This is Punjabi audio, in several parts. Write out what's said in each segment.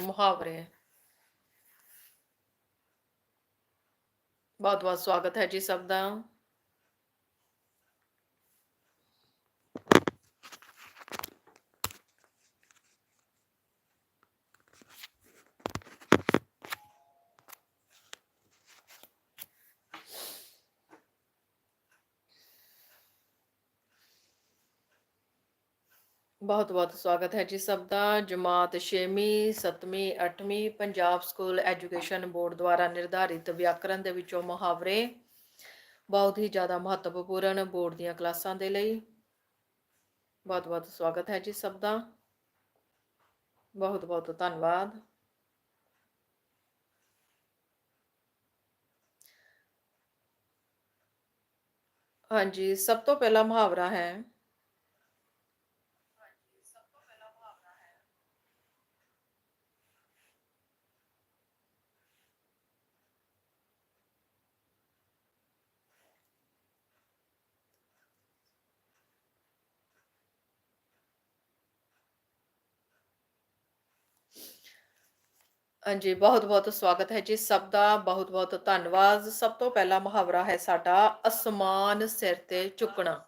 ਮੁਹਾਵਰੇ। ਬਹੁਤ ਬਹੁਤ ਸਵਾਗਤ ਹੈ ਜੀ ਸਭ ਦਾ। ਬਹੁਤ ਬਹੁਤ ਸਵਾਗਤ ਹੈ ਜੀ ਸਭ ਦਾ। ਜਮਾਤ 6ਵੀਂ 7ਵੀਂ 8ਵੀਂ ਪੰਜਾਬ ਸਕੂਲ ਐਜੂਕੇਸ਼ਨ ਬੋਰਡ ਦੁਆਰਾ ਨਿਰਧਾਰਿਤ ਵਿਆਕਰਣ ਦੇ ਵਿੱਚੋਂ ਮੁਹਾਵਰੇ ਬਹੁਤ ਹੀ ਜ਼ਿਆਦਾ ਮਹੱਤਵਪੂਰਨ ਬੋਰਡ ਦੀਆਂ ਕਲਾਸਾਂ ਦੇ ਲਈ। ਬਹੁਤ ਬਹੁਤ ਸਵਾਗਤ ਹੈ ਜੀ ਸਭ ਦਾ। ਬਹੁਤ ਬਹੁਤ ਧੰਨਵਾਦ। ਹਾਂਜੀ, ਸਭ ਤੋਂ ਪਹਿਲਾ ਮੁਹਾਵਰਾ ਹੈ ਹਾਂਜੀ ਬਹੁਤ ਬਹੁਤ ਸਵਾਗਤ ਹੈ ਜੀ ਸਭ ਦਾ। ਬਹੁਤ ਬਹੁਤ ਧੰਨਵਾਦ। ਸਭ ਤੋਂ ਪਹਿਲਾ ਮੁਹਾਵਰਾ ਹੈ ਸਾਡਾ, ਅਸਮਾਨ ਸਿਰ ਤੇ ਚੁੱਕਣਾ।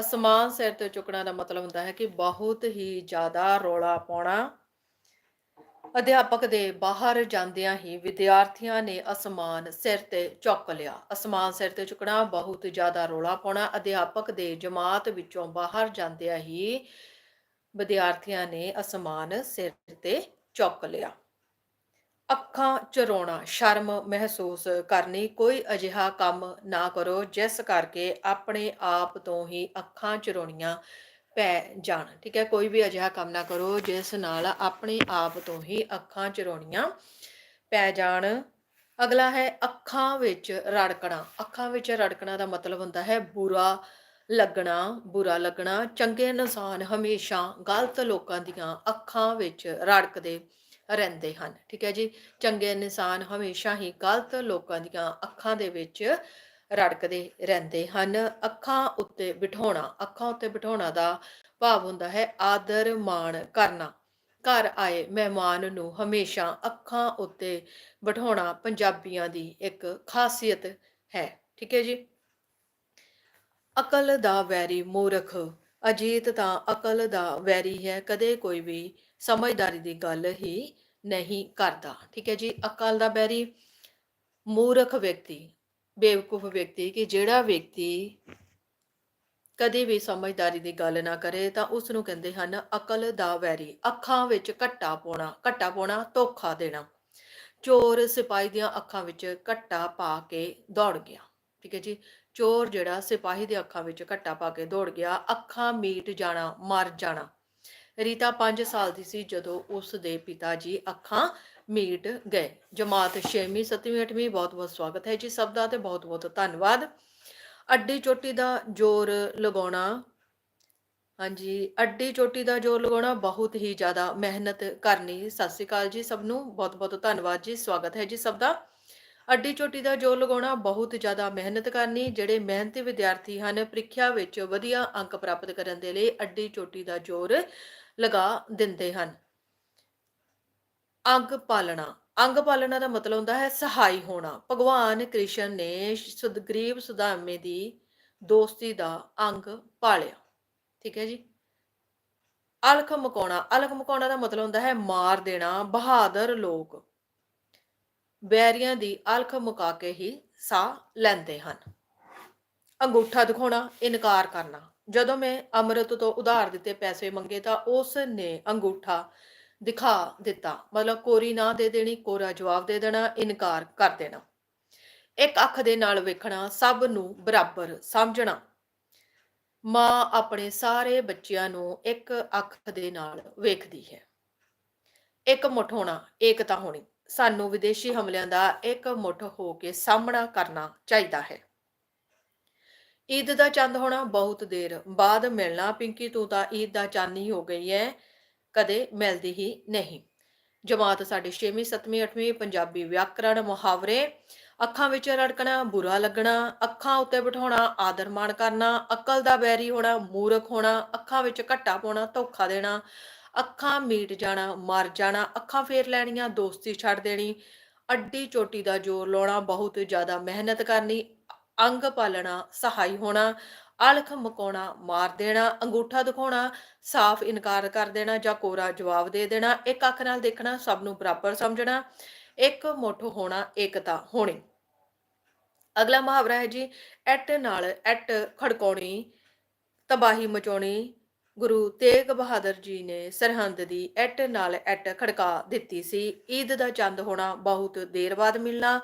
ਅਸਮਾਨ ਸਿਰ ਤੇ ਚੁੱਕਣਾ ਦਾ ਮਤਲਬ ਹੁੰਦਾ ਹੈ ਕਿ ਬਹੁਤ ਹੀ ਜ਼ਿਆਦਾ ਰੌਲਾ ਪਾਉਣਾ। ਅਧਿਆਪਕ ਦੇ ਬਾਹਰ ਜਾਂਦਿਆਂ ਹੀ ਵਿਦਿਆਰਥੀਆਂ ਨੇ ਅਸਮਾਨ ਸਿਰ ਤੇ ਚੁੱਕ ਲਿਆ। ਅਸਮਾਨ ਸਿਰ ਤੇ ਚੁੱਕਣਾ, ਬਹੁਤ ਜ਼ਿਆਦਾ ਰੌਲਾ ਪਾਉਣਾ। ਅਧਿਆਪਕ ਦੇ ਜਮਾਤ ਵਿੱਚੋਂ ਬਾਹਰ ਜਾਂਦਿਆਂ ਹੀ ਵਿਦਿਆਰਥੀਆਂ ਨੇ ਅਸਮਾਨ ਸਿਰ ਤੇ ਚੁੱਕ ਲਿਆ। ਅੱਖਾਂ ਚਰਾਉਣਾ ਸ਼ਰਮ ਮਹਿਸੂਸ ਕਰਨੀ, ਕੋਈ ਅਜਿਹਾ ਕੰਮ ਨਾ ਕਰੋ, ਜਿਸ ਕਰਕੇ ਆਪਣੇ ਆਪ ਤੋਂ ਹੀ ਅੱਖਾਂ ਚਰਾਉਣੀਆਂ ਪੈ ਜਾਣ। ਠੀਕ ਹੈ, ਕੋਈ ਵੀ ਅਜਿਹਾ ਕੰਮ ਨਾ ਕਰੋ, ਜਿਸ ਨਾਲ ਆਪਣੇ ਆਪ ਤੋਂ ਹੀ ਅੱਖਾਂ ਚਰਾਉਣੀਆਂ ਪੈ ਜਾਣ। ਅਗਲਾ ਹੈ ਅੱਖਾਂ ਵਿੱਚ ਰੜਕਣਾ। ਅੱਖਾਂ ਵਿੱਚ ਰੜਕਣਾ ਦਾ ਮਤਲਬ ਹੁੰਦਾ ਹੈ ਬੁਰਾ ਲੱਗਣਾ ਬੁਰਾ ਲੱਗਣਾ। ਚੰਗੇ ਇਨਸਾਨ ਹਮੇਸ਼ਾ ਗਲਤ ਲੋਕਾਂ ਦੀਆਂ ਅੱਖਾਂ ਵਿੱਚ ਰੜਕਦੇ ਰਹਿੰਦੇ ਹਨ। ਠੀਕ ਹੈ ਜੀ? ਚੰਗੇ ਇਨਸਾਨ ਹਮੇਸ਼ਾ ਹੀ ਗਲਤ ਲੋਕਾਂ ਦੀਆਂ ਅੱਖਾਂ ਦੇ ਵਿੱਚ ਰੜਕਦੇ ਰਹਿੰਦੇ ਹਨ। ਅੱਖਾਂ ਉੱਤੇ ਬਿਠਾਉਣਾ, ਅੱਖਾਂ ਉੱਤੇ ਬਿਠਾਉਣਾ ਦਾ ਭਾਵ ਹੁੰਦਾ ਹੈ ਆਦਰ ਮਾਣ ਕਰਨਾ। ਘਰ ਆਏ ਮਹਿਮਾਨ ਨੂੰ ਹਮੇਸ਼ਾ ਅੱਖਾਂ ਉੱਤੇ ਬਿਠਾਉਣਾ ਪੰਜਾਬੀਆਂ ਦੀ ਇੱਕ ਖਾਸੀਅਤ ਹੈ। ਠੀਕ ਹੈ ਜੀ? ਅਕਲ ਦਾ ਵੈਰੀ ਮੂਰਖ, ਅਜੀਤ ਤਾਂ ਅਕਲ ਦਾ ਵੈਰੀ ਹੈ, ਕਦੇ ਕੋਈ ਵੀ ਸਮਝਦਾਰੀ ਦੀ ਗੱਲ ਹੀ ਨਹੀਂ ਕਰਦਾ। ਠੀਕ ਹੈ ਜੀ, ਅਕਲ ਦਾ ਵੈਰੀ ਮੂਰਖ ਵਿਅਕਤੀ, ਬੇਵਕੂਫ ਵਿਅਕਤੀ ਕਿ ਜਿਹੜਾ ਵਿਅਕਤੀ ਕਦੇ ਵੀ ਸਮਝਦਾਰੀ ਦੀ ਗੱਲ ਨਾ ਕਰੇ ਤਾਂ ਉਸ ਨੂੰ ਕਹਿੰਦੇ ਹਨ ਅਕਲ ਦਾ ਵੈਰੀ, ਅੱਖਾਂ ਵਿੱਚ ਘੱਟਾ ਪਾਉਣਾ ਘੱਟਾ ਪਾਉਣਾ, ਧੋਖਾ ਦੇਣਾ। ਚੋਰ ਸਿਪਾਹੀ ਦੀਆਂ ਅੱਖਾਂ ਵਿੱਚ ਘੱਟਾ ਪਾ ਕੇ ਦੌੜ ਗਿਆ। ਠੀਕ ਹੈ ਜੀ, ਚੋਰ ਜਿਹੜਾ ਸਿਪਾਹੀ ਦੇ ਅੱਖਾਂ ਵਿੱਚ ਘੱਟਾ ਪਾ ਕੇ ਦੌੜ ਗਿਆ, ਅੱਖਾਂ ਮੀਟ ਜਾਣਾ, ਮਰ ਜਾਣਾ। ਰੀਤਾ 5 ਸਾਲ ਦੀ ਸੀ ਜਦੋਂ ਉਸ ਦੇ ਪਿਤਾ ਜੀ ਅੱਖਾਂ ਮੀਟ ਗਏ। ਜਮਾਤ 6ਵੀਂ 7ਵੀਂ 8ਵੀਂ ਬਹੁਤ ਬਹੁਤ ਸਵਾਗਤ ਹੈ ਜੀ ਸਭ ਦਾ ਤੇ ਬਹੁਤ ਬਹੁਤ ਧੰਨਵਾਦ। ਅੱਡੀ ਚੋਟੀ ਦਾ ਜ਼ੋਰ ਲਗਾਉਣਾ, ਹਾਂਜੀ, ਅੱਡੀ ਚੋਟੀ ਦਾ ਜ਼ੋਰ ਲਗਾਉਣਾ ਬਹੁਤ ਹੀ ਜ਼ਿਆਦਾ ਮਿਹਨਤ ਕਰਨੀ ਸਤਿ ਸ਼੍ਰੀ ਅਕਾਲ ਜੀ ਸਭ ਨੂੰ, ਬਹੁਤ ਬਹੁਤ ਧੰਨਵਾਦ ਜੀ, ਸਵਾਗਤ ਹੈ ਜੀ ਸਭ ਦਾ। ਅੱਡੀ ਚੋਟੀ ਦਾ ਜ਼ੋਰ ਲਗਾਉਣਾ ਬਹੁਤ ਜ਼ਿਆਦਾ ਮਿਹਨਤ ਕਰਨੀ, ਜਿਹੜੇ ਮਿਹਨਤੀ ਵਿਦਿਆਰਥੀ ਹਨ, ਪ੍ਰੀਖਿਆ ਵਿੱਚ ਵਧੀਆ ਅੰਕ ਪ੍ਰਾਪਤ ਕਰਨ ਦੇ ਲਈ ਅੱਡੀ ਚੋਟੀ ਦਾ ਜ਼ੋਰ ਲਗਾ ਦਿੰਦੇ ਹਨ। ਅੰਗ ਪਾਲਣਾ। ਅੰਗ ਪਾਲਣਾ ਦਾ ਮਤਲਬ ਹੁੰਦਾ ਹੈ ਸਹਾਈ ਹੋਣਾ। ਭਗਵਾਨ ਕ੍ਰਿਸ਼ਨ ਨੇ ਸੁਦਗਰੀਬ ਸੁਦਾਮੇ ਦੀ ਦੋਸਤੀ ਦਾ ਅੰਗ ਪਾਲਿਆ। ਠੀਕ ਹੈ ਜੀ? ਅਲਖ ਮਕਾਉਣਾ। ਅਲਖ ਮਕਾਉਣਾ ਦਾ ਮਤਲਬ ਹੁੰਦਾ ਹੈ ਮਾਰ ਦੇਣਾ, ਬਹਾਦਰ ਲੋਕ। ਬੈਰੀਆਂ ਦੀ ਅਲਖ ਮੁਕਾ ਕੇ ਹੀ ਸਾਹ ਲੈਂਦੇ ਹਨ। ਅੰਗੂਠਾ ਦਿਖਾਉਣਾ, ਇਨਕਾਰ ਕਰਨਾ। ਜਦੋਂ ਮੈਂ ਅੰਮ੍ਰਿਤ ਤੋਂ ਉਧਾਰ ਦਿੱਤੇ ਪੈਸੇ ਮੰਗੇ ਤਾਂ ਉਸ ਨੇ ਅੰਗੂਠਾ ਦਿਖਾ ਦਿੱਤਾ। ਮਤਲਬ ਕੋਰੀ ਨਾ ਦੇ ਦੇਣੀ, ਕੋਰਾ ਜਵਾਬ ਦੇ ਦੇਣਾ, ਇਨਕਾਰ ਕਰ ਦੇਣਾ। ਇੱਕ ਅੱਖ ਦੇ ਨਾਲ ਵੇਖਣਾ, ਸਭ ਨੂੰ ਬਰਾਬਰ ਸਮਝਣਾ। ਮਾਂ ਆਪਣੇ ਸਾਰੇ ਬੱਚਿਆਂ ਨੂੰ ਇੱਕ ਅੱਖ ਦੇ ਨਾਲ ਵੇਖਦੀ ਹੈ। ਇੱਕ ਮੁੱਠ ਹੋਣਾ ਏਕਤਾ ਹੋਣੀ। ਸਾਨੂੰ ਵਿਦੇਸ਼ੀ ਹਮਲਿਆਂ ਦਾ ਇੱਕ ਮੁੱਠ ਹੋ ਕੇ ਸਾਹਮਣਾ ਕਰਨਾ ਚਾਹੀਦਾ ਹੈ। ਈਦ ਦਾ ਚੰਦ ਹੋਣਾ ਬਹੁਤ ਦੇਰ। ਬਾਅਦ ਮਿਲਣਾ ਪਿੰਕੀ, ਤੂੰ ਤਾਂ ਈਦ ਦਾ ਚੰਦ ਹੀ ਹੋ ਗਈ ਹੈ ਕਦੇ ਮਿਲਦੀ ਹੀ ਨਹੀਂ। ਜਮਾਤ ਸਾਡੀ 6ਵੀਂ 7ਵੀਂ 8ਵੀਂ ਪੰਜਾਬੀ ਵਿਆਕਰਣ ਮੁਹਾਵਰੇ। ਅੱਖਾਂ ਵਿੱਚ ਰੜਕਣਾ, ਬੁਰਾ ਲੱਗਣਾ। ਅੱਖਾਂ ਉੱਤੇ ਬਿਠਾਉਣਾ, ਆਦਰ ਮਾਣ ਕਰਨਾ। ਅਕਲ ਦਾ ਬੈਰੀ ਹੋਣਾ, ਮੂਰਖ ਹੋਣਾ। ਅੱਖਾਂ ਵਿੱਚ ਘੱਟਾ ਪਾਉਣਾ, ਧੋਖਾ ਦੇਣਾ। ਅੱਖਾਂ ਮੀਟ ਜਾਣਾ, ਮਰ ਜਾਣਾ। ਅੱਖਾਂ ਫੇਰ ਲੈਣੀਆਂ, ਦੋਸਤੀ ਛੱਡ ਦੇਣੀ। ਅੱਡੀ ਚੋਟੀ ਦਾ ਜ਼ੋਰ ਲਾਉਣਾ, ਬਹੁਤ ਜ਼ਿਆਦਾ ਮਿਹਨਤ ਕਰਨੀ। ਅੰਗ ਪਾਲਣਾ, ਸਹਾਈ ਹੋਣਾ ਅਲਖ ਮਕਾਉਣਾ, ਮਾਰ ਦੇਣਾ, ਅੰਗੂਠਾ ਦਿਖਾਉਣਾ, ਸਾਫ਼ ਇਨਕਾਰ ਕਰ ਦੇਣਾ ਜਾਂ ਕੋਰਾ ਜਵਾਬ ਦੇ ਦੇਣਾ, ਇੱਕ ਅੱਖ ਨਾਲ ਦੇਖਣਾ, ਸਭ ਨੂੰ ਬਰਾਬਰ ਸਮਝਣਾ, ਇੱਕ ਮੁੱਠ ਹੋਣਾ ਏਕਤਾ ਹੋਣੀ। ਅਗਲਾ ਮੁਹਾਵਰਾ ਹੈ ਜੀ, ਐਟ ਨਾਲ ਐਟ ਖੜਕਾਉਣੀ, ਤਬਾਹੀ ਮਚਾਉਣੀ, ਗੁਰੂ ਤੇਗ ਬਹਾਦਰ ਜੀ ਨੇ ਸਰਹੰਦ ਦੀ ਐਟ ਨਾਲ ਐਟ ਖੜਕਾ ਦਿੱਤੀ ਸੀ, ਈਦ ਦਾ ਚੰਦ ਹੋਣਾ, ਬਹੁਤ ਦੇਰ ਬਾਅਦ ਮਿਲਣਾ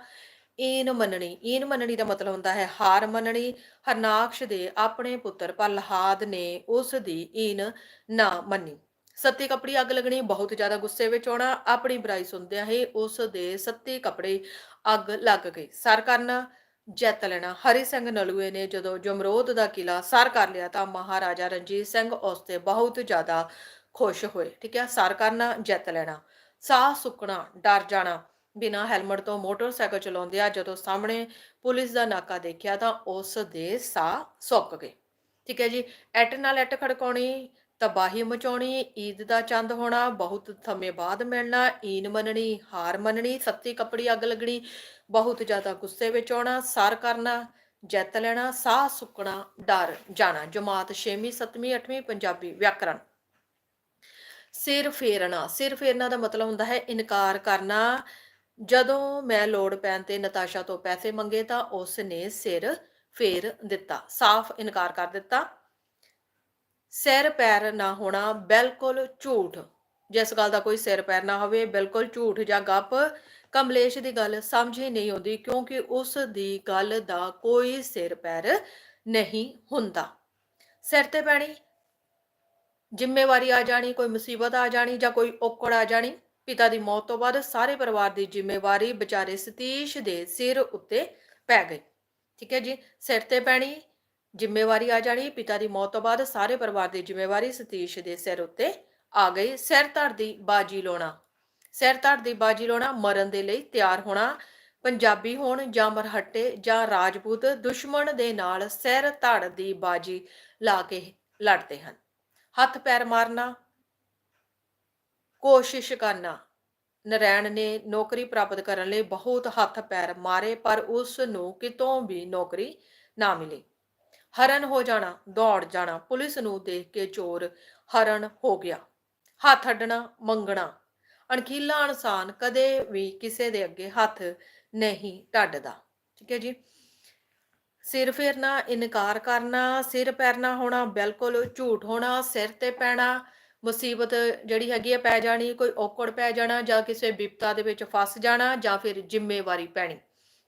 ਈਨ ਮੰਨਣੀ। ਈਨ ਮੰਨਣੀ ਦਾ ਮਤਲਬ ਹੁੰਦਾ ਹੈ ਹਾਰ ਮੰਨਣੀ। ਹਰਨਾਕਸ਼ ਦੇ ਆਪਣੇ ਪੁੱਤਰ ਪ੍ਰਹਲਾਦ ਨੇ ਉਸ ਦੀ ਈਨ ਨਾ ਮੰਨੀ। ਸੱਤੀ ਕਪੜੀ ਅੱਗ ਲੱਗਣੀ, ਬਹੁਤ ਜ਼ਿਆਦਾ ਗੁੱਸੇ ਵਿੱਚ ਆਉਣਾ, ਆਪਣੀ ਬੁਰਾਈ ਸੁਣਦਿਆਂ ਹੀ ਉਸ ਦੇ ਸੱਤੀ ਕਪੜੇ ਅੱਗ ਲੱਗ ਗਈ। ਸਰ ਕਰਨਾ ਜਿੱਤ ਲੈਣਾ। ਹਰੀ ਸਿੰਘ ਨਲੂਏ ਨੇ ਜਦੋਂ ਜਮਰੋਦ ਦਾ ਕਿਲਾ ਸਰ ਕਰ ਲਿਆ ਤਾਂ ਮਹਾਰਾਜਾ ਰਣਜੀਤ ਸਿੰਘ ਉਸ ਤੇ ਬਹੁਤ ਜ਼ਿਆਦਾ ਖੁਸ਼ ਹੋਏ। ਠੀਕ ਹੈ, ਸਰ ਕਰਨਾ ਜਿੱਤ ਲੈਣਾ। ਸਾਹ ਸੁੱਕਣਾ, ਡਰ ਜਾਣਾ। ਬਿਨਾਂ ਹੈਲਮਟ ਤੋਂ ਮੋਟਰਸਾਈਕਲ ਚਲਾਉਂਦੇ ਆ, ਜਦੋਂ ਸਾਹਮਣੇ ਪੁਲਿਸ ਦਾ ਨਾਕਾ ਦੇਖਿਆ ਤਾਂ ਉਸ ਦੇ ਸਾਹ ਸੁੱਕ ਗਏ। ਠੀਕ ਹੈ ਜੀ, ਐਟ ਨਾਲ ਐਟ ਖੜਕਾਉਣੀ, ਤਬਾਹੀ ਮਚਾਉਣੀ, ਈਦ ਦਾ ਚੰਦ ਹੋਣਾ, ਬਹੁਤ ਸਮੇਂ ਬਾਅਦ ਮਿਲਣਾ, ਈਨ ਮੰਨਣੀ, ਹਾਰ ਮੰਨਣੀ, ਸੱਤੀ ਕੱਪੜੀ ਅੱਗ ਲੱਗਣੀ, ਬਹੁਤ ਜ਼ਿਆਦਾ ਗੁੱਸੇ ਵਿੱਚ ਆਉਣਾ, ਸਾਰ ਕਰਨਾ, ਜਿੱਤ ਲੈਣਾ, ਸਾਹ ਸੁੱਕਣਾ, ਡਰ ਜਾਣਾ, ਜਮਾਤ 6ਵੀਂ 7ਵੀਂ 8ਵੀਂ ਪੰਜਾਬੀ ਵਿਆਕਰਣ। ਸਿਰ ਫੇਰਨਾ ਸਿਰ ਫੇਰਨਾ ਦਾ ਮਤਲਬ ਹੁੰਦਾ ਹੈ ਇਨਕਾਰ ਕਰਨਾ ਜਦੋਂ ਮੈਂ ਲੋੜ ਪੈਣ ਤੇ ਨਤਾਸ਼ਾ ਤੋਂ ਪੈਸੇ ਮੰਗੇ ਤਾਂ ਉਸ ਨੇ ਸਿਰ ਫੇਰ ਦਿੱਤਾ, ਸਾਫ਼ ਇਨਕਾਰ ਕਰ ਦਿੱਤਾ। ਸਿਰ ਪੈਰ ਨਾ ਹੋਣਾ ਬਿਲਕੁਲ ਝੂਠ। ਜਿਸ ਗੱਲ ਦਾ ਕੋਈ ਸਿਰ ਪੈਰ ਨਾ ਹੋਵੇ, ਬਿਲਕੁਲ ਝੂਠ ਜਾਂ ਗੱਪ, ਕਮਲੇਸ਼ ਦੀ ਗੱਲ ਸਮਝ ਹੀ ਨਹੀਂ ਆਉਂਦੀ ਕਿਉਂਕਿ ਉਸ ਦੀ ਗੱਲ ਦਾ ਕੋਈ ਸਿਰ ਪੈਰ ਨਹੀਂ ਹੁੰਦਾ। ਸਿਰ ਤੇ ਪੈਣੀ, ਜ਼ਿੰਮੇਵਾਰੀ ਆ ਜਾਣੀ, ਕੋਈ ਮੁਸੀਬਤ ਆ ਜਾਣੀ ਜਾਂ ਕੋਈ ਔਕੜ ਆ ਜਾਣੀ। ਪਿਤਾ ਦੀ ਮੌਤ ਤੋਂ ਬਾਅਦ ਸਾਰੇ ਪਰਿਵਾਰ ਦੀ ਜ਼ਿੰਮੇਵਾਰੀ ਵਿਚਾਰੇ ਸਤੀਸ਼ ਦੇ ਸਿਰ ਉੱਤੇ ਪੈ ਗਈ। ਠੀਕ ਹੈ ਜੀ, ਸਿਰ ਤੇ ਪੈਣੀ, ਜ਼ਿੰਮੇਵਾਰੀ ਆ ਜਾਣੀ, ਪਿਤਾ ਦੀ ਮੌਤ ਤੋਂ ਬਾਅਦ ਸਾਰੇ ਪਰਿਵਾਰ ਦੀ ਜ਼ਿੰਮੇਵਾਰੀ ਸਤੀਸ਼ ਦੇ ਸਿਰ ਉੱਤੇ ਆ ਗਈ। ਸਿਰ ਧੜ ਦੀ ਬਾਜੀ ਲਾਉਣਾ। ਸਿਰ ਧੜ ਦੀ ਬਾਜੀ ਲਾਉਣਾ ਮਰਨ ਦੇ ਲਈ ਤਿਆਰ ਹੋਣਾ। ਪੰਜਾਬੀ ਹੋਣ ਜਾਂ ਮਰਹੱਟੇ ਜਾਂ ਰਾਜਪੂਤ ਦੁਸ਼ਮਣ ਦੇ ਨਾਲ ਸਿਰ ਧੜ ਦੀ ਬਾਜੀ ਲਾ ਕੇ ਲੜਦੇ ਹਨ। ਹੱਥ ਪੈਰ ਮਾਰਨਾ ਕੋਸ਼ਿਸ਼ ਕਰਨਾ। ਨਰੈਣ ਨੇ ਨੌਕਰੀ ਪ੍ਰਾਪਤ ਕਰਨ ਲਈ ਬਹੁਤ ਹੱਥ ਪੈਰ ਮਾਰੇ, ਪਰ ਉਸ ਨੂੰ ਕਿਤੋਂ ਵੀ ਨੌਕਰੀ ਨਾ ਮਿਲੀ। ਹਰਨ ਹੋ ਜਾਣਾ, ਦੌੜ ਜਾਣਾ, ਪੁਲਿਸ ਨੂੰ ਦੇਖ ਕੇ ਚੋਰ ਹਰਨ ਹੋ ਗਿਆ। ਹੱਥ ਅੱਡਣਾ, ਮੰਗਣਾ, ਅਣਖੀਲਾ ਇਨਸਾਨ ਕਦੇ ਵੀ ਕਿਸੇ ਦੇ ਅੱਗੇ ਹੱਥ ਨਹੀਂ ਢੱਡਦਾ ਠੀਕ ਹੈ ਜੀ? ਸਿਰ ਫੇਰਨਾ, ਇਨਕਾਰ ਕਰਨਾ, ਸਿਰ ਪੈਰਨਾ ਹੋਣਾ ਬਿਲਕੁਲ ਝੂਠ ਹੋਣਾ, ਸਿਰ ਤੇ ਪੈਣਾ ਮੁਸੀਬਤ ਜਿਹੜੀ ਹੈਗੀ ਹੈ ਪੈ ਜਾਣੀ, ਕੋਈ ਔਕੜ ਪੈ ਜਾਣਾ ਜਾਂ ਕਿਸੇ ਵਿਪਤਾ ਦੇ ਵਿੱਚ ਫਸ ਜਾਣਾ ਜਾਂ ਫਿਰ ਜ਼ਿੰਮੇਵਾਰੀ ਪੈਣੀ।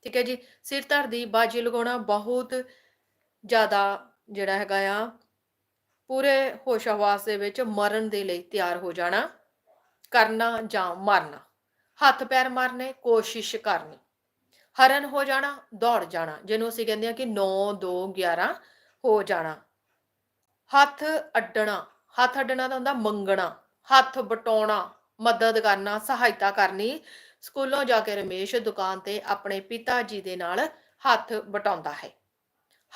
ਠੀਕ ਹੈ ਜੀ? ਸਿਰ ਧੜ ਦੀ ਬਾਜੀ ਲਗਾਉਣਾ ਬਹੁਤ ਜ਼ਿਆਦਾ ਜਿਹੜਾ ਹੈਗਾ ਆ, ਪੂਰੇ ਹੋਸ਼ ਹਵਾਸ ਦੇ ਵਿੱਚ ਮਰਨ ਦੇ ਲਈ ਤਿਆਰ ਹੋ ਜਾਣਾ, ਕਰਨਾ ਜਾਂ ਮਰਨਾ। ਹੱਥ ਪੈਰ ਮਾਰਨੇ, ਕੋਸ਼ਿਸ਼ ਕਰਨੀ। ਹਰਨ ਹੋ ਜਾਣਾ, ਦੌੜ ਜਾਣਾ, ਜਿਹਨੂੰ ਅਸੀਂ ਕਹਿੰਦੇ ਆ ਕਿ 9 2 11 ਹੋ ਜਾਣਾ। ਹੱਥ ਅੱਡਣਾ ਹੱਥ ਅੱਡਣਾ ਦਾ ਹੁੰਦਾ ਮੰਗਣਾ, ਹੱਥ ਬਟਾਉਣਾ, ਮਦਦ ਕਰਨਾ, ਸਹਾਇਤਾ ਕਰਨੀ। ਸਕੂਲੋਂ ਜਾ ਕੇ ਰਮੇਸ਼ ਦੁਕਾਨ ਤੇ ਆਪਣੇ ਪਿਤਾ ਜੀ ਦੇ ਨਾਲ ਹੱਥ ਬਟਾਉਂਦਾ ਹੈ।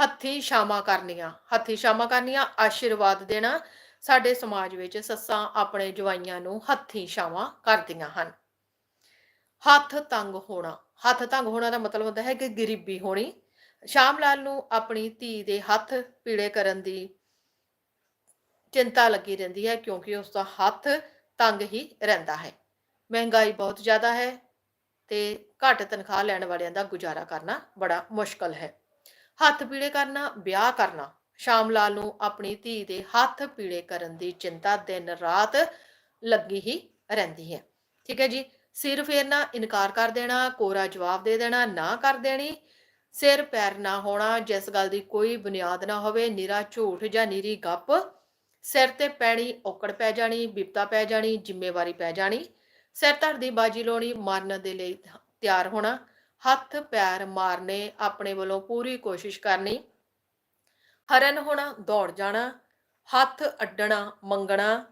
ਹੱਥੀ ਸ਼ਾਮਾ ਕਰਨੀਆਂ, ਹੱਥੀ ਸ਼ਾਮਾ ਕਰਨੀਆਂ, ਆਸ਼ੀਰਵਾਦ ਦੇਣਾ। ਸਾਡੇ ਸਮਾਜ ਵਿੱਚ ਸੱਸਾਂ ਆਪਣੇ ਜਵਾਈਆਂ ਨੂੰ ਹੱਥੀ ਛਾਵਾਂ ਕਰਦੀਆਂ ਹਨ। ਹੱਥ ਤੰਗ ਹੋਣਾ, ਹੱਥ ਤੰਗ ਹੋਣਾ ਦਾ ਮਤਲਬ ਹੁੰਦਾ ਹੈ ਕਿ ਗਰੀਬੀ ਹੋਣੀ। ਸ਼ਾਮ ਲਾਲ ਨੂੰ ਆਪਣੀ ਧੀ ਦੇ ਹੱਥ ਪੀੜੇ ਕਰਨ ਦੀ ਚਿੰਤਾ ਲੱਗੀ ਰਹਿੰਦੀ ਹੈ ਕਿਉਂਕਿ ਉਸ ਦਾ ਹੱਥ ਤੰਗ ਹੀ ਰਹਿੰਦਾ ਹੈ। ਮਹਿੰਗਾਈ ਬਹੁਤ ਜ਼ਿਆਦਾ ਹੈ ਤੇ ਘੱਟ ਤਨਖਾਹ ਲੈਣ ਵਾਲਿਆਂ ਦਾ ਗੁਜ਼ਾਰਾ ਕਰਨਾ ਬੜਾ ਮੁਸ਼ਕਲ ਹੈ। ਹੱਥ ਪੀੜੇ ਕਰਨਾ, ਵਿਆਹ ਕਰਨਾ, ਸ਼ਾਮ ਲਾਲ ਨੂੰ ਆਪਣੀ ਧੀ ਦੇ ਹੱਥ ਪੀੜੇ ਕਰਨ ਦੀ ਚਿੰਤਾ ਦਿਨ ਰਾਤ ਲੱਗੀ ਹੀ ਰਹਿੰਦੀ ਹੈ। ਠੀਕ ਹੈ ਜੀ ਸਿਰ ਫੇਰਨਾ ਇਨਕਾਰ ਕਰ ਦੇਣਾ, ਕੋਰਾ ਜਵਾਬ ਦੇ ਦੇਣਾ, ਨਾ ਕਰ ਦੇਣੀ, ਸਿਰ ਪੈਰ ਨਾ ਹੋਣਾ, ਜਿਸ ਗੱਲ ਦੀ ਕੋਈ ਬੁਨਿਆਦ ਨਾ ਹੋਵੇ, ਨਿਰਾ ਝੂਠ ਜਾਂ ਨਿਰੀ ਗੱਪ ਸਿਰ ਤੇ ਪੈਣੀ ਔਕੜ ਪੈ ਜਾਣੀ, ਬਿਪਤਾ ਪੈ ਜਾਣੀ, ਜ਼ਿੰਮੇਵਾਰੀ ਪੈ ਜਾਣੀ। ਸਿਰ ਧੜ ਦੀ ਬਾਜੀ ਲਾਉਣੀ, ਮਰਨ ਦੇ ਲਈ ਤਿਆਰ ਹੋਣਾ। ਹੱਥ ਪੈਰ ਮਾਰਨੇ, ਆਪਣੇ ਵੱਲੋਂ ਪੂਰੀ ਕੋਸ਼ਿਸ਼ ਕਰਨੀ। ਹਰਨ ਹੋਣਾ ਦੌੜ ਜਾਣਾ। ਹੱਥ ਅੱਡਣਾ, ਮੰਗਣਾ।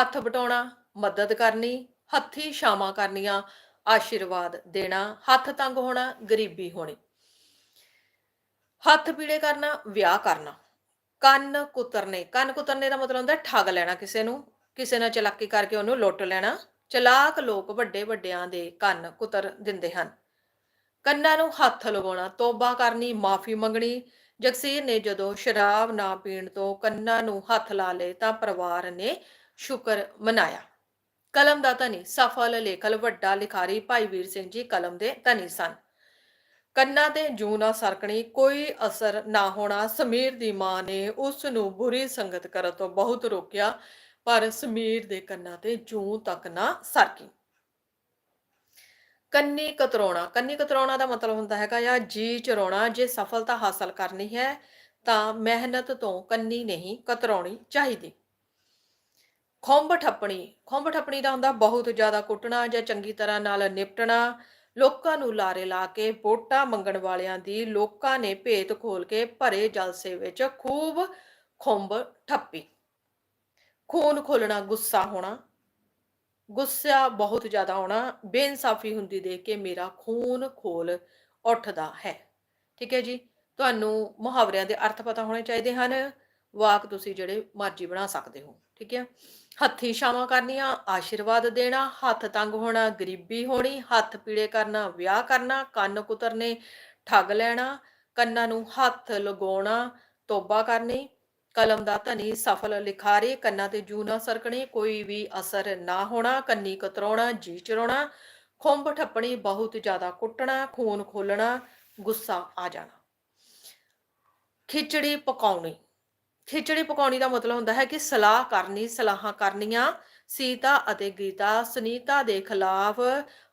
ਹੱਥ ਵਟਾਉਣਾ, ਮਦਦ ਕਰਨੀ। ਹੱਥੀ ਛਾਵਾਂ ਕਰਨੀਆਂ, ਆਸ਼ੀਰਵਾਦ ਦੇਣਾ। ਹੱਥ ਤੰਗ ਹੋਣਾ, ਗਰੀਬੀ ਹੋਣੀ। ਹੱਥ ਪੀੜੇ ਕਰਨਾ, ਵਿਆਹ ਕਰਨਾ। ਕੰਨ ਕੁਤਰਨੇ ਕੰਨ ਕੁਤਰਨੇ ਦਾ ਮਤਲਬ ਹੁੰਦਾ ਠੱਗ ਲੈਣਾ ਕਿਸੇ ਨੂੰ, ਕਿਸੇ ਨਾਲ ਚਲਾਕੀ ਕਰਕੇ ਉਹਨੂੰ ਲੁੱਟ ਲੈਣਾ। ਚਲਾਕ ਲੋਕ ਵੱਡੇ ਵੱਡਿਆਂ ਦੇ ਕੰਨ ਕੁਤਰ ਦਿੰਦੇ ਹਨ। ਕੰਨਾਂ ਨੂੰ ਹੱਥ ਲਗਾਉਣਾ ਤੋਬਾ ਕਰਨੀ, ਮਾਫੀ ਮੰਗਣੀ। ਜਗਸੀਰ ਨੇ ਜਦੋਂ ਸ਼ਰਾਬ ਨਾ ਪੀਣ ਤੋਂ ਕੰਨਾਂ ਨੂੰ ਹੱਥ ਲਾ ਲਏ ਤਾਂ ਪਰਿਵਾਰ ਨੇ ਸ਼ੁਕਰ ਮਨਾਇਆ। ਕਲਮ ਦਾ ਧਨੀ, ਸਫਲ ਲੇਖਕ, ਵੱਡਾ ਲਿਖਾਰੀ ਭਾਈ ਵੀਰ ਸਿੰਘ ਜੀ ਕਲਮ ਦੇ ਧਨੀ ਸਨ। ਕੰਨਾਂ ਤੇ ਜੂ ਨਾ ਸਰਕਣੀ, ਕੋਈ ਅਸਰ ਨਾ ਹੋਣਾ। ਸਮੀਰ ਦੀ ਮਾਂ ਨੇ ਉਸ ਨੂੰ ਬੁਰੀ ਸੰਗਤ ਕਰਨ ਤੋਂ ਬਹੁਤ ਰੋਕਿਆ, ਪਰ ਸਮੀਰ ਦੇ ਕੰਨਾਂ ਤੇ ਜੂ ਤੱਕ ਨਾ ਸਰਕੀ। ਕੰਨੀ ਕਤਰਾਉਣਾ ਕੰਨੀ ਕਤਰਾਉਣਾ ਦਾ ਮਤਲਬ ਹੁੰਦਾ ਹੈਗਾ ਆ, ਜੀ ਚਰਾਉਣਾ ਜੇ ਸਫਲਤਾ ਹਾਸਲ ਕਰਨੀ ਹੈ, ਤਾਂ ਮਿਹਨਤ ਤੋਂ ਕੰਨੀ ਨਹੀਂ ਕਤਰਾਉਣੀ ਚਾਹੀਦੀ। ਖੰਭ ਠੱਪਣੀ ਖੰਭ ਠੱਪਣੀ ਦਾ ਹੁੰਦਾ ਬਹੁਤ ਜ਼ਿਆਦਾ ਕੁੱਟਣਾ ਜਾਂ ਚੰਗੀ ਤਰ੍ਹਾਂ ਨਾਲ ਨਿਪਟਣਾ ਲੋਕਾਂ ਨੂੰ ਲਾਰੇ ਲਾ ਕੇ ਵੋਟਾਂ ਮੰਗਣ ਵਾਲਿਆਂ ਦੀ ਲੋਕਾਂ ਨੇ ਭੇਤ ਖੋਲ ਕੇ ਭਰੇ ਜਲਸੇ ਵਿੱਚ ਖੂਬ ਖੁੰਬ ਠੱਪੀ। ਖੂਨ ਖੋਲਣਾ ਗੁੱਸਾ ਹੋਣਾ, ਗੁੱਸਾ ਬਹੁਤ ਜ਼ਿਆਦਾ ਹੋਣਾ, ਬੇਇਨਸਾਫੀ ਹੁੰਦੀ ਦੇਖ ਕੇ ਮੇਰਾ ਖੂਨ ਖੋਲ ਉੱਠਦਾ ਹੈ। ਠੀਕ ਹੈ ਜੀ, ਤੁਹਾਨੂੰ ਮੁਹਾਵਰਿਆਂ ਦੇ ਅਰਥ ਪਤਾ ਹੋਣੇ ਚਾਹੀਦੇ ਹਨ, ਵਾਕ ਤੁਸੀਂ ਜਿਹੜੇ ਮਰਜ਼ੀ ਬਣਾ ਸਕਦੇ ਹੋ। ਠੀਕ ਹੈ। ਹੱਥੀ ਛਾਵਾਂ ਕਰਨੀਆਂ, ਆਸ਼ੀਰਵਾਦ ਦੇਣਾ, ਹੱਥ ਤੰਗ ਹੋਣਾ, ਗਰੀਬੀ ਹੋਣੀ, ਹੱਥ ਪੀੜੇ ਕਰਨਾ, ਵਿਆਹ ਕਰਨਾ, ਕੰਨ ਕੁਤਰਨੇ, ਠੱਗ ਲੈਣਾ, ਕੰਨਾਂ ਨੂੰ ਹੱਥ ਲਗਾਉਣਾ, ਤੋਬਾ ਕਰਨੀ, ਕਲਮ ਦਾ ਧਨੀ, ਸਫਲ ਲਿਖਾਰੀ, ਕੰਨਾਂ ਤੇ ਜੂ ਨਾ ਸਰਕਣੀ, ਕੋਈ ਵੀ ਅਸਰ ਨਾ ਹੋਣਾ, ਕੰਨੀ ਕਤਰਾਉਣਾ ਜੀ ਚਰਾਉਣਾ ਖੁੰਬ ਠੱਪਣੀ, ਬਹੁਤ ਜ਼ਿਆਦਾ ਕੁੱਟਣਾ, ਖੂਨ ਖੋਲਣਾ, ਗੁੱਸਾ ਆ ਜਾਣਾ। ਖਿਚੜੀ ਪਕਾਉਣੀ। ਖਿਚੜੀ ਪਕਾਉਣੀ ਦਾ ਮਤਲਬ ਹੁੰਦਾ ਹੈ ਕਿ ਸਲਾਹ ਕਰਨੀ, ਸਲਾਹਾਂ ਕਰਨੀਆਂ। ਸੀਤਾ ਅਤੇ ਗੀਤਾ, ਸੁਨੀਤਾ ਦੇ ਖਿਲਾਫ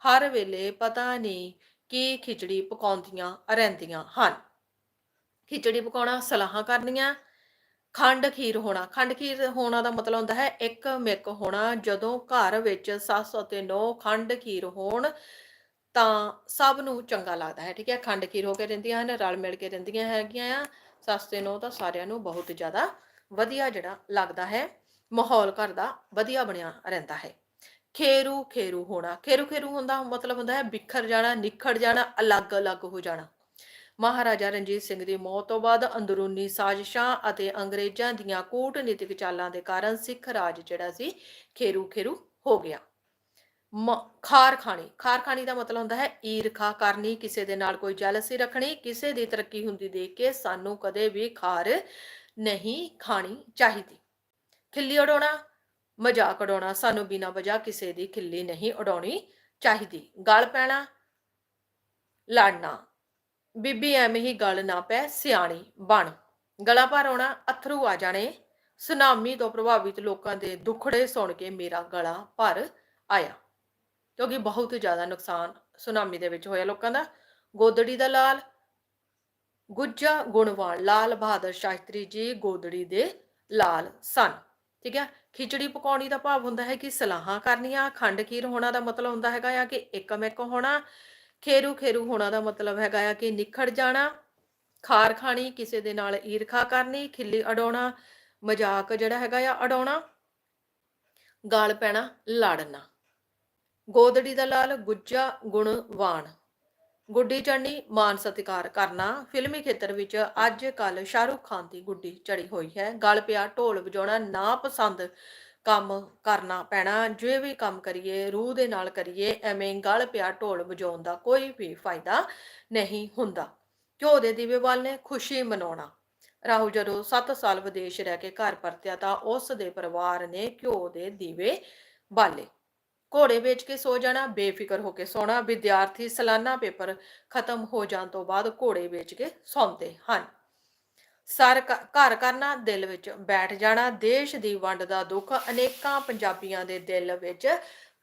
ਹਰ ਵੇਲੇ ਪਤਾ ਨਹੀਂ ਕੀ ਖਿਚੜੀ ਪਕਾਉਂਦੀਆਂ ਰਹਿੰਦੀਆਂ ਹਨ। ਖਿਚੜੀ ਪਕਾਉਣਾ, ਸਲਾਹਾਂ ਕਰਨੀਆਂ, ਖੰਡ ਖੀਰ ਹੋਣਾ। ਖੰਡ ਖੀਰ ਹੋਣਾ ਦਾ ਮਤਲਬ ਹੁੰਦਾ ਹੈ ਇੱਕ ਮਿੱਕ ਹੋਣਾ। ਜਦੋਂ ਘਰ ਵਿੱਚ ਸੱਸ ਅਤੇ ਨੌ ਖੰਡ ਖੀਰ ਹੋਣ ਤਾਂ ਸਭ ਨੂੰ ਚੰਗਾ ਲੱਗਦਾ ਹੈ, ਠੀਕ ਹੈ? ਖੰਡ ਖੀਰ ਹੋ ਕੇ ਰਹਿੰਦੀਆਂ ਹਨ, ਰਲ ਮਿਲ ਕੇ ਰਹਿੰਦੀਆਂ ਹੈਗੀਆਂ ਆ। ਸੱਸ ਤੇ ਨੌ ਤਾਂ ਸਾਰਿਆਂ ਨੂੰ ਬਹੁਤ ਜ਼ਿਆਦਾ ਵਧੀਆ ਜਿਹੜਾ ਲੱਗਦਾ ਹੈ, ਮਾਹੌਲ ਘਰ ਦਾ ਵਧੀਆ ਬਣਿਆ ਰਹਿੰਦਾ ਹੈ। ਖੇਰੂ ਖੇਰੂ ਹੋਣਾ, ਖੇਰੂ ਖੇਰੂ ਹੁੰਦਾ ਮਤਲਬ ਹੁੰਦਾ ਹੈ ਬਿਖਰ ਜਾਣਾ, ਨਿਖੜ ਜਾਣਾ ਅਲੱਗ-ਅਲੱਗ ਹੋ ਜਾਣਾ। ਮਹਾਰਾਜਾ ਰਣਜੀਤ ਸਿੰਘ ਦੀ ਮੌਤ ਤੋਂ ਬਾਅਦ ਅੰਦਰੂਨੀ ਸਾਜ਼ਿਸ਼ਾਂ ਅਤੇ ਅੰਗਰੇਜ਼ਾਂ ਦੀਆਂ ਕੂਟਨੀਤਿਕ ਚਾਲਾਂ ਦੇ ਕਾਰਨ ਸਿੱਖ ਰਾਜ ਜਿਹੜਾ ਸੀ ਖੇਰੂ ਖੇਰੂ ਹੋ ਗਿਆ। ਖਾਰ ਖਾਣੀ। ਖਾਰ ਖਾਣੀ ਦਾ ਮਤਲਬ ਹੁੰਦਾ ਹੈ ਈਰਖਾ ਕਰਨੀ, ਕਿਸੇ ਦੇ ਨਾਲ ਕੋਈ ਜੈਲਸੀ ਰੱਖਣੀ, ਕਿਸੇ ਦੀ ਤਰੱਕੀ ਹੁੰਦੀ ਦੇਖ ਕੇ ਸਾਨੂੰ ਕਦੇ ਵੀ ਖਾਰ ਨਹੀਂ ਖਾਣੀ ਚਾਹੀਦੀ। ਖਿੱਲੀ ਉਡਾਉਣਾ, ਮਜ਼ਾਕ ਉਡਾਉਣਾ, ਸਾਨੂੰ ਬਿਨਾਂ ਵਜ੍ਹਾ ਕਿਸੇ ਦੀ ਖਿੱਲੀ ਨਹੀਂ ਉਡਾਉਣੀ ਚਾਹੀਦੀ। ਗਲ ਪੈਣਾ, ਲੜਨਾ, ਬੀਬੀ ਐਵੇਂ ਹੀ ਗੱਲ ਨਾ ਪੈ, ਸਿਆਣੀ ਬਣ। ਗਲਾ ਭਰ ਆਉਣਾ, ਅਥਰੂ ਆ ਜਾਣੇ, ਸੁਨਾਮੀ ਤੋਂ ਪ੍ਰਭਾਵਿਤ ਲੋਕਾਂ ਦੇ ਦੁੱਖੜੇ ਸੁਣ ਕੇ ਮੇਰਾ ਗਲਾ ਭਰ ਆਇਆ। ਕਿਉਂਕਿ ਬਹੁਤ ਜ਼ਿਆਦਾ ਨੁਕਸਾਨ ਸੁਨਾਮੀ ਦੇ ਵਿੱਚ ਹੋਇਆ ਲੋਕਾਂ ਦਾ। ਗੋਦੜੀ ਦਾ ਲਾਲ, ਗੁੱਜਾ ਗੁਣਵਾਨ ਲਾਲ ਬਹਾਦਰ ਸ਼ਾਸਤਰੀ ਜੀ ਗੋਦੜੀ ਦੇ ਲਾਲ ਸਨ। ਠੀਕ ਹੈ, ਖਿਚੜੀ ਪਕਾਉਣੀ ਦਾ ਭਾਵ ਹੁੰਦਾ ਹੈ ਕਿ ਸਲਾਹਾਂ ਕਰਨੀਆਂ, ਖੰਡ ਖੀਰ ਹੋਣਾ ਦਾ ਮਤਲਬ ਹੁੰਦਾ ਹੈਗਾ ਆ ਕਿ ਇੱਕਮਿਕ ਹੋਣਾ, ਖੇਰੂ ਖੇਰੂ ਹੋਣਾ ਦਾ ਮਤਲਬ ਹੈਗਾ ਆ ਕਿ ਨਿਖੜ ਜਾਣਾ, ਖਾਰ ਖਾਣੀ, ਕਿਸੇ ਦੇ ਨਾਲ ਈਰਖਾ ਕਰਨੀ, ਖਿੱਲੀ ਅਡਾਉਣਾ, ਮਜ਼ਾਕ ਜਿਹੜਾ ਹੈਗਾ ਆ ਅਡਾਉਣਾ, ਗਾਲ ਪੈਣਾ, ਲੜਨਾ। ਗੋਦੜੀ ਦਾ ਲਾਲ, ਗੁੱਜਾ ਗੁਣਵਾਨ ਗੁੱਡੀ ਚੜਨੀ ਮਾਨ ਸਤਿਕਾਰ ਕਰਨਾ। ਫਿਲਮੀ ਖੇਤਰ ਵਿੱਚ ਅੱਜ ਕੱਲ ਸ਼ਾਹਰੁਖ ਖਾਨ ਦੀ ਗੁੱਡੀ ਚੜੀ ਹੋਈ ਹੈ। ਗਲ ਪਿਆ, ਢੋਲ ਵਜਾਉਣਾ ਨਾ ਪਸੰਦ ਕੰਮ ਕਰਨਾ ਪੈਣਾ। ਜੇ ਵੀ ਕੰਮ ਕਰੀਏ, ਰੂਹ ਦੇ ਨਾਲ ਕਰੀਏ, ਐਵੇਂ ਗਲ ਪਿਆ, ਢੋਲ ਵਜਾਉਣ ਦਾ ਕੋਈ ਵੀ ਫਾਇਦਾ ਨਹੀਂ ਹੁੰਦਾ। ਘਿਓ ਦੇ ਦੀਵੇ ਵਾਲਨੇ ਖੁਸ਼ੀ ਮਨਾਉਣਾ। ਰਾਹੁਲ ਜਦੋਂ 7 ਸਾਲ ਵਿਦੇਸ਼ ਰਹਿ ਕੇ ਘਰ ਪਰਤਿਆ ਤਾਂ ਉਸ ਦੇ ਪਰਿਵਾਰ ਨੇ ਘਿਓ ਦੇ ਦੀਵੇ ਬਾਲੇ। ਘੋੜੇ ਵੇਚ ਕੇ ਸੋ ਜਾਣਾ, ਬੇਫਿਕਰ ਹੋ ਕੇ ਸੋਣਾ, ਵਿਦਿਆਰਥੀ ਸਾਲਾਨਾ ਪੇਪਰ ਖਤਮ ਹੋ ਜਾਣ ਤੋਂ ਬਾਅਦ ਘੋੜੇ ਵੇਚ ਕੇ ਸੌਂਦੇ ਹਨ। ਸਰ ਘਰ ਕਰਨਾ, ਦਿਲ ਵਿੱਚ ਬੈਠ ਜਾਣਾ, ਦੇਸ਼ ਦੀ ਵੰਡ ਦਾ ਦੁੱਖ ਅਨੇਕਾਂ ਪੰਜਾਬੀਆਂ ਦੇ ਦਿਲ ਵਿੱਚ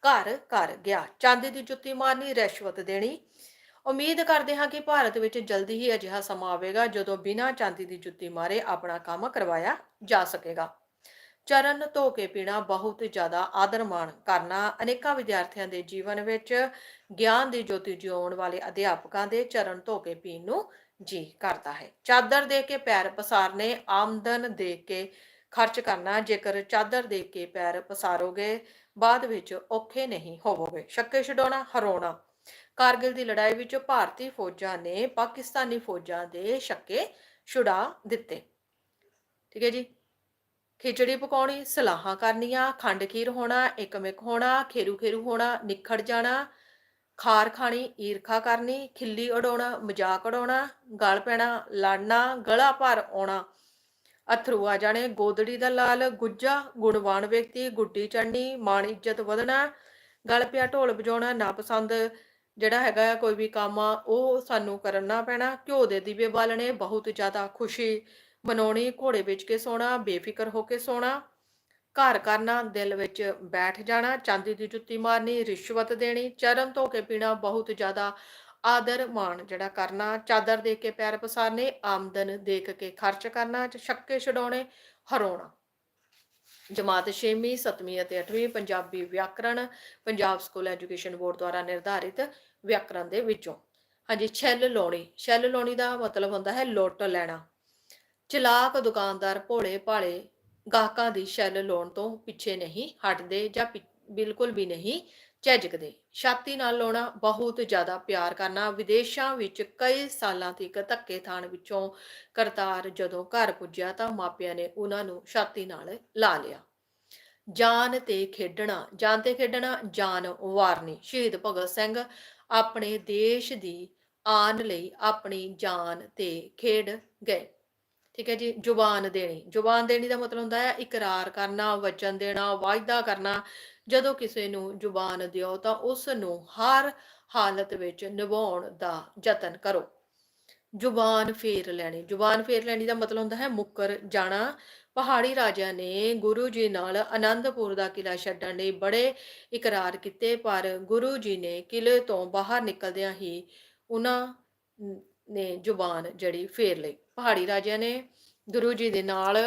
ਘਰ ਕਰ ਗਿਆ। ਚਾਂਦੀ ਦੀ ਜੁੱਤੀ ਮਾਰਨੀ, ਰਿਸ਼ਵਤ ਦੇਣੀ। ਉਮੀਦ ਕਰਦੇ ਹਾਂ ਕਿ ਭਾਰਤ ਵਿੱਚ ਜਲਦੀ ਹੀ ਅਜਿਹਾ ਸਮਾਂ ਆਵੇਗਾ ਜਦੋਂ ਬਿਨਾਂ ਚਾਂਦੀ ਦੀ ਜੁੱਤੀ ਮਾਰੇ ਆਪਣਾ ਕੰਮ ਕਰਵਾਇਆ ਜਾ ਸਕੇਗਾ। ਚਰਨ ਧੋ ਕੇ ਪੀਣਾ ਬਹੁਤ ਜ਼ਿਆਦਾ ਆਦਰ ਮਾਣ ਕਰਨਾ, ਅਨੇਕਾਂ ਵਿਦਿਆਰਥੀਆਂ ਦੇ ਜੀਵਨ ਵਿੱਚ ਗਿਆਨ ਦੀ ਜੋਤੀ ਜਿਉਣ ਵਾਲੇ ਅਧਿਆਪਕਾਂ ਦੇ ਚਰਨ ਧੋ ਕੇ ਪੀਣ ਨੂੰ ਜੀ ਕਰਦਾ ਹੈ। ਚਾਦਰ ਦੇ ਕੇ ਪੈਰ ਪਸਾਰਨੇ, ਆਮਦਨ ਦੇ ਕੇ ਖਰਚ ਕਰਨਾ, ਜੇਕਰ ਚਾਦਰ ਦੇ ਕੇ ਪੈਰ ਪਸਾਰੋਗੇ, ਬਾਅਦ ਵਿੱਚ ਔਖੇ ਨਹੀਂ ਹੋਵੋਗੇ। ਸ਼ੱਕੇ ਛਡਾਉਣਾ, ਹਰਾਉਣਾ। ਕਾਰਗਿਲ ਦੀ ਲੜਾਈ ਵਿੱਚ ਭਾਰਤੀ ਫੌਜਾਂ ਨੇ ਪਾਕਿਸਤਾਨੀ ਫੌਜਾਂ ਦੇ ਸ਼ੱਕੇ ਛੁਡਾ ਦਿੱਤੇ। ਠੀਕ ਹੈ ਜੀ? ਖਿਚੜੀ ਪਕਾਉਣੀ, ਸਲਾਹਾਂ ਕਰਨੀਆਂ, ਖੰਡ ਖੀਰ ਹੋਣਾ, ਇੱਕਮਿਕ ਹੋਣਾ, ਖੇਰੂ ਖੇਰੂ ਹੋਣਾ, ਨਿਖੜ ਜਾਣਾ, ਖਾਰ ਖਾਣੀ, ਈਰਖਾ ਕਰਨੀ, ਖਿੱਲੀ ਉਡਾਉਣਾ, ਮਜ਼ਾਕ ਉਡਾਉਣਾ, ਗਲ ਪੈਣਾ, ਲੜਨਾ, ਗਲਾ ਭਰ ਆਉਣਾ। ਅਥਰੂ ਆ ਜਾਣੇ, ਗੋਦੜੀ ਦਾ ਲਾਲ ਗੁੱਜਾ, ਗੁਣਵਾਨ ਵਿਅਕਤੀ, ਗੁੱਡੀ ਚੜਨੀ ਮਾਣ ਇੱਜ਼ਤ ਵਧਣਾ, ਗਲ ਪਿਆ ਢੋਲ ਵਜਾਉਣਾ, ਨਾ ਪਸੰਦ ਜਿਹੜਾ ਹੈਗਾ ਕੋਈ ਵੀ ਕੰਮ ਆ, ਉਹ ਸਾਨੂੰ ਕਰਨਾ ਪੈਣਾ, ਘਿਓ ਦੇ ਦੀਵੇ ਬਾਲਣੇ, ਬਹੁਤ ਜ਼ਿਆਦਾ ਖੁਸ਼ੀ। ਮਨਾਉਣੀ ਘੋੜੇ ਵੇਚ ਕੇ ਸੋਣਾ, ਬੇਫਿਕਰ ਹੋ ਕੇ ਸੋਣਾ, ਘਰ ਕਰਨਾ, ਦਿਲ ਵਿੱਚ ਬੈਠ ਜਾਣਾ, ਚਾਂਦੀ ਦੀ ਜੁੱਤੀ ਮਾਰਨੀ, ਰਿਸ਼ਵਤ ਦੇਣੀ ਚਰਨ ਧੋ ਕੇ ਪੀਣਾ, ਬਹੁਤ ਜ਼ਿਆਦਾ ਆਦਰ ਮਾਣ ਜਿਹੜਾ ਕਰਨਾ, ਚਾਦਰ ਦੇ ਕੇ ਪੈਰ ਪਸਾਰਨੇ, ਆਮਦਨ ਦੇਖ ਕੇ ਖਰਚ ਕਰਨਾ ਛੱਕੇ ਛਡਾਉਣੇ, ਹਰਾਉਣਾ। ਜਮਾਤ 6ਵੀਂ 7ਵੀਂ ਅਤੇ 8ਵੀਂ ਪੰਜਾਬੀ ਵਿਆਕਰਣ, ਪੰਜਾਬ ਸਕੂਲ ਐਜੂਕੇਸ਼ਨ ਬੋਰਡ ਦੁਆਰਾ ਨਿਰਧਾਰਿਤ ਵਿਆਕਰਣ ਦੇ ਵਿੱਚੋਂ। ਹਾਂਜੀ, ਛੈਲ ਲਾਉਣੀ ਛੈਲ ਲਾਉਣੀ ਦਾ ਮਤਲਬ ਹੁੰਦਾ ਹੈ ਲੁੱਟ ਲੈਣਾ। ਚਲਾਕ ਦੁਕਾਨਦਾਰ ਭੋਲੇ ਭਾਲੇ ਗਾਹਕਾਂ ਦੀ ਛੈਲ ਲਾਉਣ ਤੋਂ ਪਿੱਛੇ ਨਹੀਂ ਹਟਦੇ ਜਾਂ ਪਿ- ਬਿਲਕੁਲ ਵੀ ਨਹੀਂ ਝਿਜਕਦੇ। ਛਾਤੀ ਨਾਲ ਲਾਉਣਾ ਬਹੁਤ ਜ਼ਿਆਦਾ ਪਿਆਰ ਕਰਨਾ ਵਿਦੇਸ਼ਾਂ ਵਿੱਚ ਕਈ ਸਾਲਾਂ ਤੱਕ ਧੱਕੇ ਥਾਣ ਵਿੱਚੋਂ ਕਰਤਾਰ ਜਦੋਂ ਘਰ ਪੁੱਜਿਆ ਤਾਂ ਮਾਪਿਆਂ ਨੇ ਉਹਨਾਂ ਨੂੰ ਛਾਤੀ ਨਾਲ ਲਾ ਲਿਆ। ਜਾਨ ਤੇ ਖੇਡਣਾ, ਜਾਨ ਤੇ ਖੇਡਣਾ, ਜਾਨ ਵਾਰਨੀ। ਸ਼ਹੀਦ ਭਗਤ ਸਿੰਘ ਆਪਣੇ ਦੇਸ਼ ਦੀ ਆਨ ਲਈ ਆਪਣੀ ਜਾਨ ਤੇ ਖੇਡ ਗਏ। ਠੀਕ ਹੈ ਜੀ, ਜ਼ੁਬਾਨ ਦੇਣੀ। ਜ਼ੁਬਾਨ ਦੇਣੀ ਦਾ ਮਤਲਬ ਹੁੰਦਾ ਹੈ ਇਕਰਾਰ ਕਰਨਾ, ਵਚਨ ਦੇਣਾ, ਵਾਅਦਾ ਕਰਨਾ। ਜਦੋਂ ਕਿਸੇ ਨੂੰ ਜ਼ੁਬਾਨ ਦਿਓ ਤਾਂ ਉਸ ਨੂੰ ਹਰ ਹਾਲਤ ਵਿੱਚ ਨਿਭਾਉਣ ਦਾ ਯਤਨ ਕਰੋ। ਜ਼ੁਬਾਨ ਫੇਰ ਲੈਣੀ। ਜ਼ੁਬਾਨ ਫੇਰ ਲੈਣੀ ਦਾ ਮਤਲਬ ਹੁੰਦਾ ਹੈ ਮੁੱਕਰ ਜਾਣਾ। ਪਹਾੜੀ ਰਾਜਿਆਂ ਨੇ ਗੁਰੂ ਜੀ ਨਾਲ ਆਨੰਦਪੁਰ ਦਾ ਕਿਲਾ ਛੱਡਣ ਲਈ ਬੜੇ ਇਕਰਾਰ ਕੀਤੇ, ਪਰ ਗੁਰੂ ਜੀ ਨੇ ਕਿਲੇ ਤੋਂ ਬਾਹਰ ਨਿਕਲਦਿਆਂ ਹੀ ਉਹਨਾਂ ਨੇ ਜ਼ੁਬਾਨ ਜਿਹੜੀ ਫੇਰ ਲਈ। ਪਹਾੜੀ ਰਾਜਿਆਂ ਨੇ ਗੁਰੂ ਜੀ ਦੇ ਨਾਲ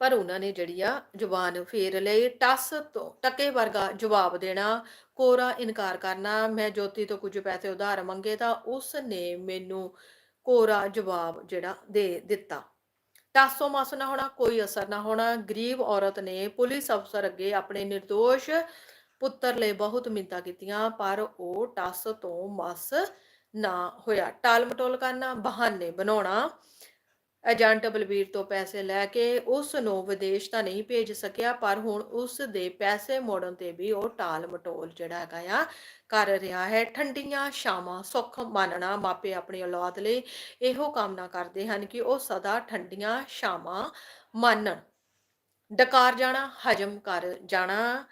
ਪਰ ਉਹਨਾਂ ਨੇ ਜਿਹੜੀ ਆ ਜ਼ੁਬਾਨ ਫੇਰ ਲਈ। ਟੱਸ ਤੋਂ ਟਕੇ ਵਰਗਾ ਜਵਾਬ ਦੇਣਾ, ਕੋਰਾ ਇਨਕਾਰ ਕਰਨਾ, ਮੈਂ ਜੋਤੀ ਤੋਂ ਕੁਝ ਪੈਸੇ ਉਧਾਰ ਮੰਗੇ ਤਾਂ ਉਸ ਨੇ ਮੈਨੂੰ ਕੋਰਾ ਜਵਾਬ ਜਿਹੜਾ ਦੇ ਦਿੱਤਾ। ਟਾਸੋ ਮਸ ਨਾ ਹੋਣਾ, ਕੋਈ ਅਸਰ ਨਾ ਹੋਣਾ। ਗਰੀਬ ਔਰਤ ਨੇ ਪੁਲਿਸ ਅਫਸਰ ਅੱਗੇ ਆਪਣੇ ਨਿਰਦੋਸ਼ ਪੁੱਤਰ ਲਈ ਬਹੁਤ ਮਿੰਤਾ ਕੀਤੀਆਂ, ਪਰ ਉਹ ਟਸ ਤੋਂ ਮਸ ਨਾ ਹੋਇਆ। ਟਾਲ ਮਟੋਲ ਕਰਨਾ, ਬਹਾਨੇ ਬਣਾਉਣਾ। ਏਜੰਟ ਬਲਬੀਰ ਤੋਂ ਪੈਸੇ ਲੈ ਕੇ ਉਸ ਨੂੰ ਵਿਦੇਸ਼ ਤਾਂ ਨਹੀਂ ਭੇਜ ਸਕਿਆ, ਪਰ ਹੁਣ ਉਸ ਦੇ ਪੈਸੇ ਮੋੜਨ ਤੇ ਵੀ ਉਹ ਟਾਲ ਮਟੋਲ ਜਿਹੜਾ ਹੈਗਾ ਆ, ਕਰ ਰਿਹਾ ਹੈ। ਠੰਡੀਆਂ ਸ਼ਾਮਾਂ ਸੁੱਖ ਮੰਨਣਾ, ਮਾਪੇ ਆਪਣੀ ਔਲਾਦ ਲਈ ਇਹੋ ਕਾਮਨਾ ਕਰਦੇ ਹਨ ਕਿ ਉਹ ਸਦਾ ਠੰਡੀਆਂ ਸ਼ਾਮਾਂ ਮੰਨਣ। ਡਕਾਰ ਜਾਣਾ, ਹਜਮ ਕਰ ਜਾਣਾ।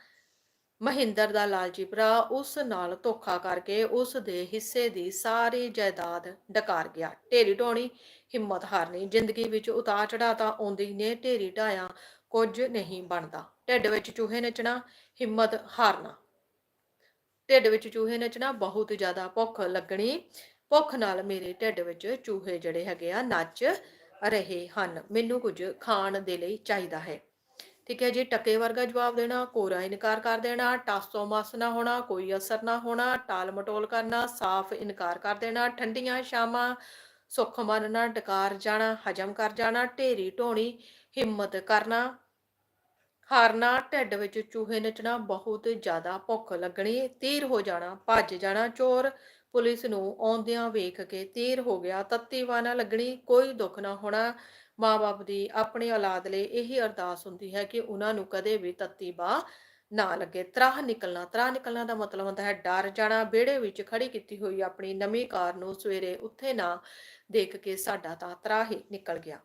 ਮਹਿੰਦਰ ਦਾ ਲਾਲਚੀ ਭਰਾ ਉਸ ਨਾਲ ਧੋਖਾ ਕਰਕੇ ਉਸ ਦੇ ਹਿੱਸੇ ਦੀ ਸਾਰੀ ਜਾਇਦਾਦ ਡਕਾਰ ਗਿਆ। ਢੇਰੀ ਢੋਣੀ ਹਿੰਮਤ ਹਾਰਨੀ, ਜ਼ਿੰਦਗੀ ਵਿੱਚ ਉਤਾਰ ਚੜ੍ਹਾਅ ਤਾਂ ਆਉਂਦੀ ਨੇ, ਢੇਰੀ ਢਾਇਆ ਕੁਝ ਨਹੀਂ ਬਣਦਾ। ਢਿੱਡ ਵਿੱਚ ਚੂਹੇ ਨੱਚਣਾ, ਹਿੰਮਤ ਹਾਰਨਾ। ਢਿੱਡ ਵਿੱਚ ਚੂਹੇ ਨੱਚਣਾ ਬਹੁਤ ਜ਼ਿਆਦਾ ਭੁੱਖ ਲੱਗਣੀ। ਭੁੱਖ ਨਾਲ ਮੇਰੇ ਢਿੱਡ ਵਿੱਚ ਚੂਹੇ ਜਿਹੜੇ ਹੈਗੇ ਆ ਨੱਚ ਰਹੇ ਹਨ। ਮੈਨੂੰ ਕੁਝ ਖਾਣ ਦੇ ਲਈ ਚਾਹੀਦਾ ਹੈ। ਠੀਕ ਹੈ ਜੀ, ਟਕੇ ਵਰਗਾ ਜਵਾਬ ਦੇਣਾ, ਕੋਰਾ ਇਨਕਾਰ ਕਰ ਦੇਣਾ, ਟਾਸੋ ਮਸ ਨਾ ਹੋਣਾ, ਕੋਈ ਅਸਰ ਨਾ ਹੋਣਾ, ਟਾਲ ਮਟੋਲ ਕਰਨਾ, ਸਾਫ਼ ਇਨਕਾਰ ਕਰ ਦੇਣਾ, ਠੰਡੀਆਂ ਸ਼ਾਮਾਂ ਸੁੱਖ ਮੰਨਣਾ ਡਕਾਰ ਜਾਣਾ, ਹਜਮ ਕਰ ਜਾਣਾ, ਢੇਰੀ ਢੋਣੀ, ਹਿੰਮਤ ਕਰਨਾ, ਹਾਰਨਾ, ਢਿੱਡ ਵਿੱਚ ਚੂਹੇ ਨੱਚਣਾ, ਬਹੁਤ ਜ਼ਿਆਦਾ ਭੁੱਖ ਲੱਗਣੀ, ਤੀਰ ਹੋ ਜਾਣਾ, ਭੱਜ ਜਾਣਾ ਚੋਰ ਪੁਲਿਸ ਨੂੰ ਆਉਂਦਿਆਂ ਵੇਖ ਕੇ ਤੀਰ ਹੋ ਗਿਆ। ਤੱਤੀ ਵਾਨਾ ਲੱਗਣੀ ਕੋਈ ਦੁੱਖ ਨਾ ਹੋਣਾ। ਮਾਂ-ਬਾਪ ਦੀ ਆਪਣੀ ਔਲਾਦ ਲਈ ਇਹੀ ਅਰਦਾਸ ਹੁੰਦੀ ਹੈ ਕਿ ਉਹਨਾਂ ਨੂੰ ਕਦੇ ਵੀ ਤੱਤੀ ਬਾ ਨਾ ਲੱਗੇ। ਤਰਾਹ ਨਿਕਲਣਾ ਤਰਾਹ ਨਿਕਲਣਾ ਦਾ ਮਤਲਬ ਹੁੰਦਾ ਹੈ ਡਰ ਜਾਣਾ। ਵਿਹੜੇ ਵਿੱਚ ਖੜੀ ਕੀਤੀ ਹੋਈ ਆਪਣੀ ਨਵੀਂ ਕਾਰ ਨੂੰ ਸਵੇਰੇ ਉੱਥੇ ਨਾ ਦੇਖ ਕੇ ਸਾਡਾ ਤਾਂ ਤਰਾਹ ਹੀ ਨਿਕਲ ਗਿਆ।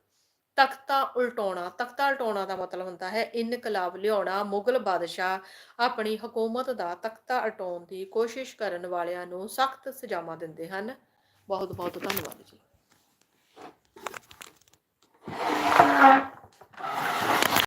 ਤਖਤਾ ਉਲਟਾਉਣਾ ਤਖਤਾ ਉਲਟਾਉਣਾ ਦਾ ਮਤਲਬ ਹੁੰਦਾ ਹੈ ਇਨਕਲਾਬ ਲਿਆਉਣਾ, ਮੁਗਲ ਬਾਦਸ਼ਾਹ ਆਪਣੀ ਹਕੂਮਤ ਦਾ ਤਖਤਾ ਉਲਟਾਉਣ ਦੀ ਕੋਸ਼ਿਸ਼ ਕਰਨ ਵਾਲਿਆਂ ਨੂੰ ਸਖਤ ਸਜ਼ਾਵਾਂ ਦਿੰਦੇ ਹਨ। ਬਹੁਤ ਬਹੁਤ ਧੰਨਵਾਦ ਜੀ।